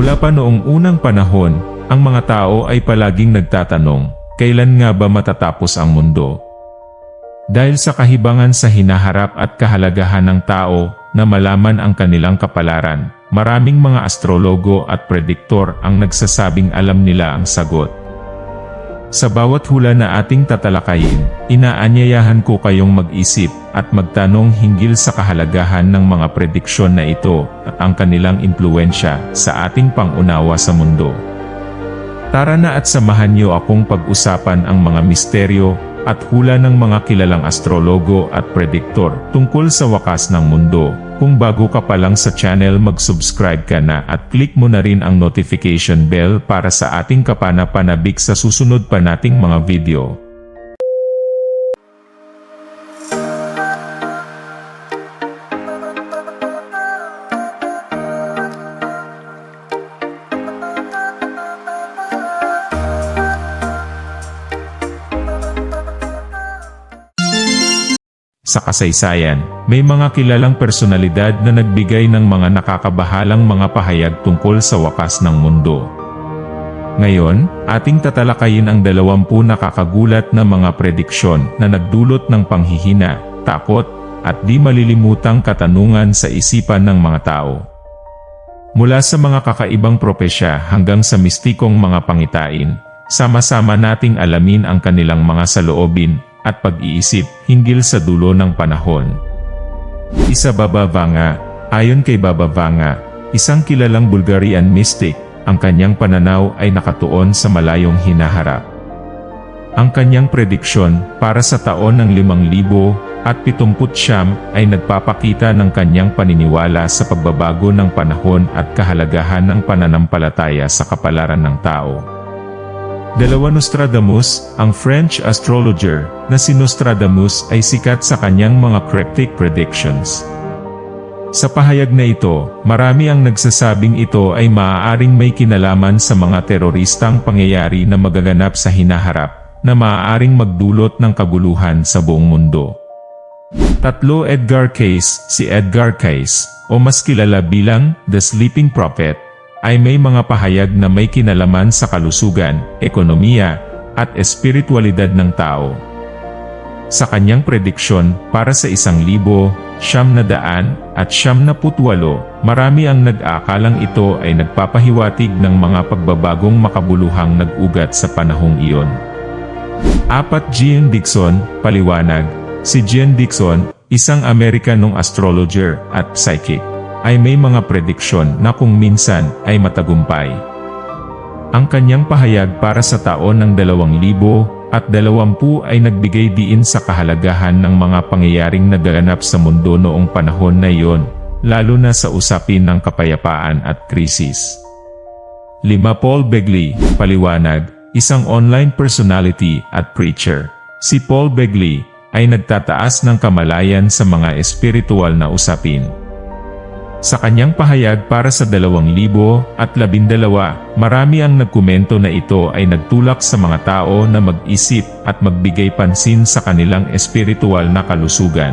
Mula pa noong unang panahon, ang mga tao ay palaging nagtatanong, kailan nga ba matatapos ang mundo? Dahil sa kahibangan sa hinaharap at kahalagahan ng tao na malaman ang kanilang kapalaran, maraming mga astrologo at prediktor ang nagsasabing alam nila ang sagot. Sa bawat hula na ating tatalakayin, inaanyayahan ko kayong mag-isip at magtanong hinggil sa kahalagahan ng mga prediksyon na ito at ang kanilang impluensya sa ating pangunawa sa mundo. Tara na at samahan niyo akong pag-usapan ang mga misteryo at hula ng mga kilalang astrologo at prediktor tungkol sa wakas ng mundo. Kung bago ka pa lang sa channel mag-subscribe ka na at click mo na rin ang notification bell para sa ating kapanapanabik sa susunod pa nating mga video. Sa kasaysayan, may mga kilalang personalidad na nagbigay ng mga nakakabahalang mga pahayag tungkol sa wakas ng mundo. Ngayon, ating tatalakayin ang dalawampu nakakagulat na mga prediksyon na nagdulot ng panghihina, takot, at di malilimutang katanungan sa isipan ng mga tao. Mula sa mga kakaibang propesya hanggang sa mistikong mga pangitain, sama-sama nating alamin ang kanilang mga saloobin at pag-iisip hinggil sa dulo ng panahon. Isa Baba Vanga, ayon kay Baba Vanga, isang kilalang Bulgarian mystic, ang kanyang pananaw ay nakatuon sa malayong hinaharap. Ang kanyang prediksyon para sa taon ng 5000 at 70 ay nagpapakita ng kanyang paniniwala sa pagbabago ng panahon at kahalagahan ng pananampalataya sa kapalaran ng tao. Dalawa Nostradamus, ang French astrologer, na si Nostradamus ay sikat sa kanyang mga cryptic predictions. Sa pahayag na ito, marami ang nagsasabing ito ay maaaring may kinalaman sa mga teroristang pangyayari na magaganap sa hinaharap, na maaaring magdulot ng kaguluhan sa buong mundo. Tatlo Edgar Case, si Edgar Case, o mas kilala bilang The Sleeping Prophet, ay may mga pahayag na may kinalaman sa kalusugan, ekonomiya, at espiritualidad ng tao. Sa kanyang prediksyon para sa isang libo, siyam na daan, at siyam na putwalo, marami ang nag-aakalang ito ay nagpapahiwatig ng mga pagbabagong makabuluhang nag-ugat sa panahong iyon. Apat Jean Dixon, paliwanag, si Jean Dixon, isang Amerikanong astrologer at psychic ay may mga prediksyon na kung minsan ay matagumpay. Ang kanyang pahayag para sa taon ng 2000 at 20 ay nagbigay diin sa kahalagahan ng mga pangyayaring naganap sa mundo noong panahon na iyon, lalo na sa usapin ng kapayapaan at krisis. 5 Paul Begley, paliwanag, isang online personality at preacher. Si Paul Begley ay nagtataas ng kamalayan sa mga espiritual na usapin. Sa kanyang pahayag para sa 2012, marami ang nagkomento na ito ay nagtulak sa mga tao na mag-isip at magbigay pansin sa kanilang espiritual na kalusugan.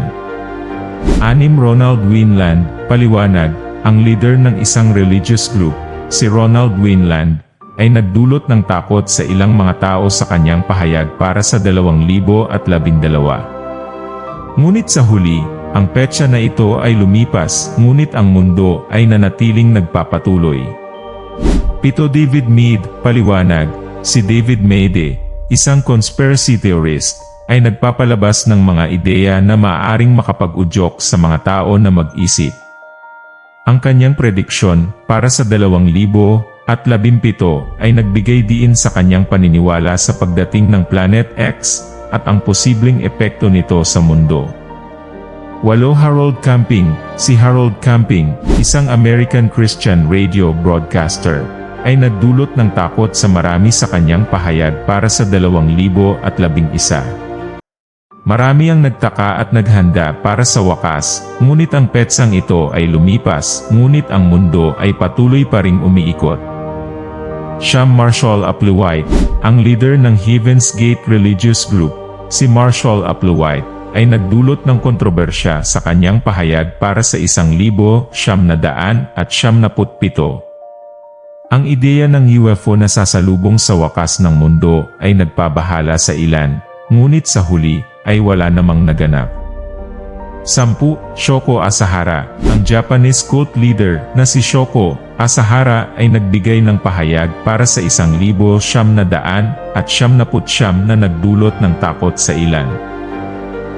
Anim Ronald Winland, paliwanag, ang leader ng isang religious group, si Ronald Winland, ay nagdulot ng takot sa ilang mga tao sa kanyang pahayag para sa 2012. Ngunit sa huli, ang petsa na ito ay lumipas, ngunit ang mundo ay nanatiling nagpapatuloy. Pito David Mead, paliwanag, si David Meade, isang conspiracy theorist, ay nagpapalabas ng mga ideya na maaaring makapag-udyok sa mga tao na mag-isip. Ang kanyang prediksyon para sa 2000 at 17 ay nagbigay diin sa kanyang paniniwala sa pagdating ng Planet X at ang posibleng epekto nito sa mundo. Walo Harold Camping Si Harold Camping, isang American Christian radio broadcaster, ay nagdulot ng takot sa marami sa kanyang pahayag para sa 2011. Marami ang nagtaka at naghanda para sa wakas, ngunit ang petsang ito ay lumipas, ngunit ang mundo ay patuloy pa ring umiikot. Siyam Marshall Applewhite, ang leader ng Heaven's Gate Religious Group, si Marshall Applewhite, ay nagdulot ng kontrobersya sa kanyang pahayag para sa isang libo, siyam na daan at siyam na putpito. Ang ideya ng UFO na sasalubong sa wakas ng mundo ay nagpabahala sa ilan, ngunit sa huli ay wala namang naganap. Sampu, Shoko Asahara, ang Japanese cult leader na si Shoko Asahara ay nagbigay ng pahayag para sa isang libo siyam na daan at siyam na putsyam na nagdulot ng takot sa ilan.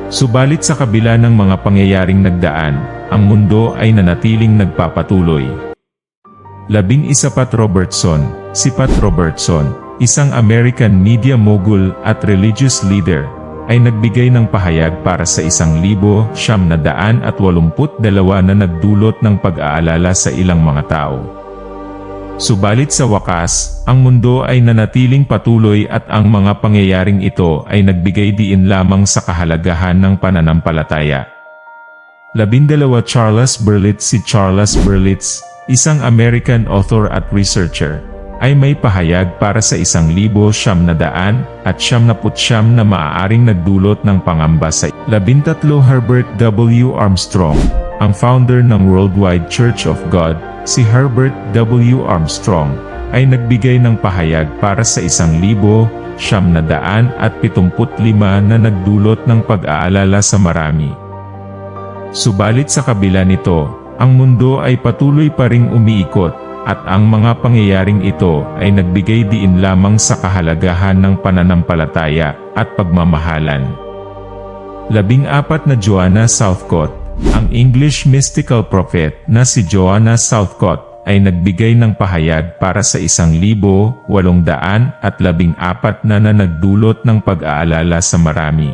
Subalit sa kabila ng mga pangyayaring nagdaan, ang mundo ay nanatiling nagpapatuloy. Labing isa Pat Robertson, si Pat Robertson, isang American media mogul at religious leader, ay nagbigay ng pahayag para sa isang libo siyam na daan at walumput dalawa na nagdulot ng pag-aalala sa ilang mga tao. Subalit sa wakas, ang mundo ay nanatiling patuloy at ang mga pangyayaring ito ay nagbigay diin lamang sa kahalagahan ng pananampalataya. Labindalawa Charles Berlitz Si Charles Berlitz, isang American author at researcher, ay may pahayag para sa isang libo siyam na daan at siyam na putsyam na maaaring nagdulot ng pangamba sa labintatlo Herbert W. Armstrong, ang founder ng Worldwide Church of God, si Herbert W. Armstrong, ay nagbigay ng pahayag para sa isang libo siyam na daan at pitumput lima na nagdulot ng pag-aalala sa marami. Subalit sa kabila nito, ang mundo ay patuloy pa ring umiikot, at ang mga pangyayaring ito ay nagbigay diin lamang sa kahalagahan ng pananampalataya at pagmamahalan. Labing apat na Joanna Southcott, ang English mystical prophet na si Joanna Southcott ay nagbigay ng pahayag para sa isang libo, walong daan at labing apat na na nagdulot ng pag-aalala sa marami.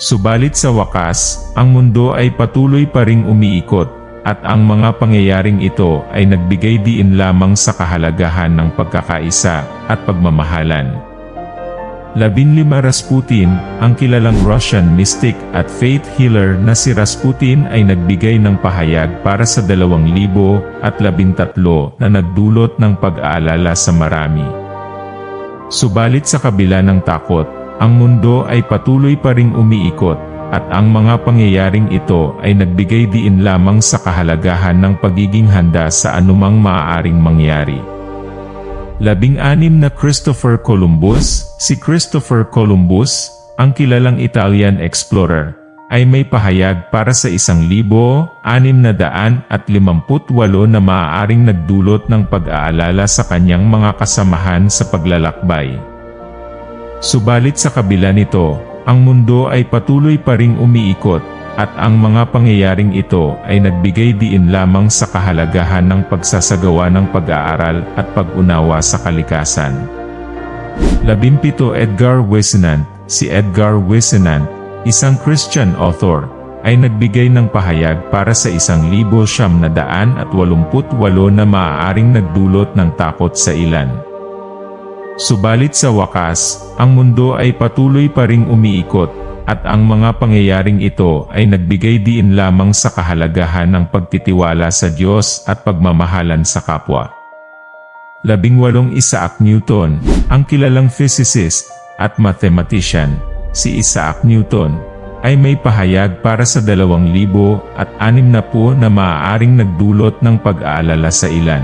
Subalit sa wakas, ang mundo ay patuloy pa ring umiikot at ang mga pangyayaring ito ay nagbigay diin lamang sa kahalagahan ng pagkakaisa at pagmamahalan. Labinlima Rasputin, ang kilalang Russian mystic at faith healer na si Rasputin ay nagbigay ng pahayag para sa dalawang libo at labintatlo na nagdulot ng pag-aalala sa marami. Subalit sa kabila ng takot, ang mundo ay patuloy pa ring umiikot at ang mga pangyayaring ito ay nagbigay diin lamang sa kahalagahan ng pagiging handa sa anumang maaaring mangyari. Labing-anim na Christopher Columbus, si Christopher Columbus, ang kilalang Italian explorer, ay may pahayag para sa isang libo, anim na daan at limamput walo na maaaring nagdulot ng pag-aalala sa kanyang mga kasamahan sa paglalakbay. Subalit sa kabila nito, ang mundo ay patuloy pa ring umiikot, at ang mga pangyayaring ito ay nagbigay diin lamang sa kahalagahan ng pagsasagawa ng pag-aaral at pag-unawa sa kalikasan. Labimpito Edgar Whisenant Si Edgar Whisenant, isang Christian author, ay nagbigay ng pahayag para sa isang libo siyam na daan at walumput walo na maaaring nagdulot ng takot sa ilan. Subalit sa wakas, ang mundo ay patuloy pa ring umiikot, at ang mga pangyayaring ito ay nagbigay diin lamang sa kahalagahan ng pagtitiwala sa Diyos at pagmamahalan sa kapwa. Labing walong Isaac Newton, ang kilalang physicist at mathematician, si Isaac Newton, ay may pahayag para sa dalawang libo at anim na po na maaaring nagdulot ng pag-aalala sa ilan.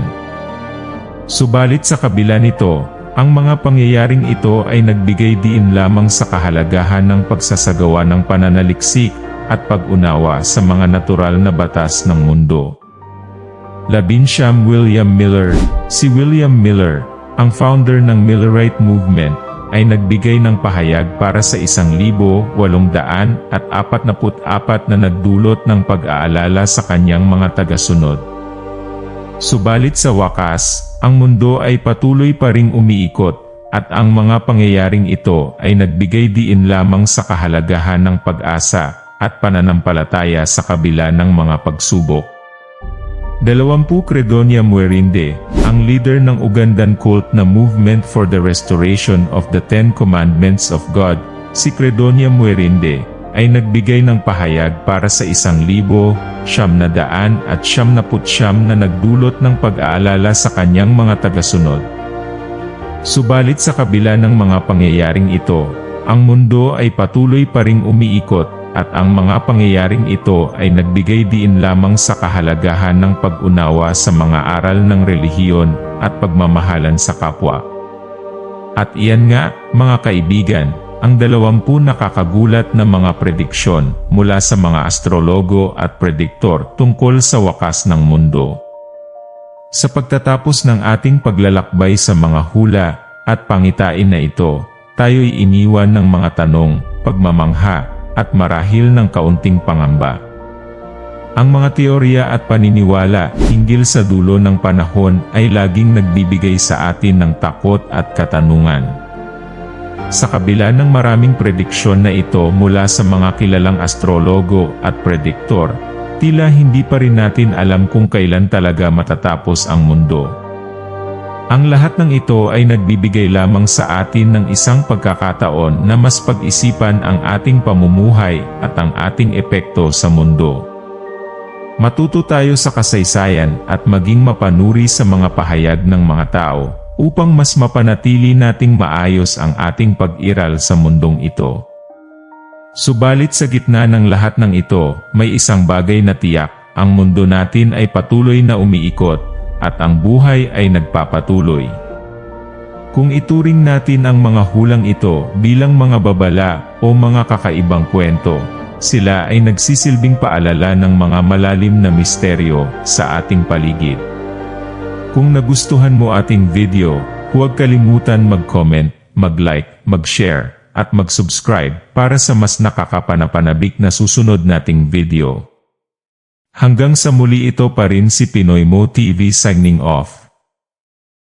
Subalit sa kabila nito, ang mga pangyayaring ito ay nagbigay diin lamang sa kahalagahan ng pagsasagawa ng pananaliksik at pag-unawa sa mga natural na batas ng mundo. Labinsyam William Miller Si William Miller, ang founder ng Millerite Movement, ay nagbigay ng pahayag para sa isang libo, walong daan at apat na apat na nagdulot ng pag-aalala sa kanyang mga tagasunod. Subalit sa wakas, ang mundo ay patuloy pa ring umiikot, at ang mga pangyayaring ito ay nagbigay diin lamang sa kahalagahan ng pag-asa at pananampalataya sa kabila ng mga pagsubok. Dalawampu Credonia Muerinde, ang leader ng Ugandan cult na Movement for the Restoration of the Ten Commandments of God, si Credonia Muerinde, ay nagbigay ng pahayag para sa isang libo, siyam na daan at siyam na putsyam na nagdulot ng pag-aalala sa kanyang mga tagasunod. Subalit sa kabila ng mga pangyayaring ito, ang mundo ay patuloy pa ring umiikot, at ang mga pangyayaring ito ay nagbigay diin lamang sa kahalagahan ng pag-unawa sa mga aral ng relihiyon at pagmamahalan sa kapwa. At iyan nga, mga kaibigan, ang dalawampu nakakagulat na mga prediksyon mula sa mga astrologo at prediktor tungkol sa wakas ng mundo. Sa pagtatapos ng ating paglalakbay sa mga hula at pangitain na ito, tayo'y iniwan ng mga tanong, pagmamangha, at marahil ng kaunting pangamba. Ang mga teorya at paniniwala hinggil sa dulo ng panahon ay laging nagbibigay sa atin ng takot at katanungan. Sa kabila ng maraming prediksyon na ito mula sa mga kilalang astrologo at prediktor, tila hindi pa rin natin alam kung kailan talaga matatapos ang mundo. Ang lahat ng ito ay nagbibigay lamang sa atin ng isang pagkakataon na mas pag-isipan ang ating pamumuhay at ang ating epekto sa mundo. Matuto tayo sa kasaysayan at maging mapanuri sa mga pahayag ng mga tao upang mas mapanatili nating maayos ang ating pag-iral sa mundong ito. Subalit sa gitna ng lahat ng ito, may isang bagay na tiyak, ang mundo natin ay patuloy na umiikot, at ang buhay ay nagpapatuloy. Kung ituring natin ang mga hulang ito bilang mga babala o mga kakaibang kwento, sila ay nagsisilbing paalala ng mga malalim na misteryo sa ating paligid. Kung nagustuhan mo ating video, huwag kalimutan mag-comment, mag-like, mag-share, at mag-subscribe para sa mas nakakapanapanabik na susunod nating video. Hanggang sa muli ito pa rin si Pinoy Mo TV signing off.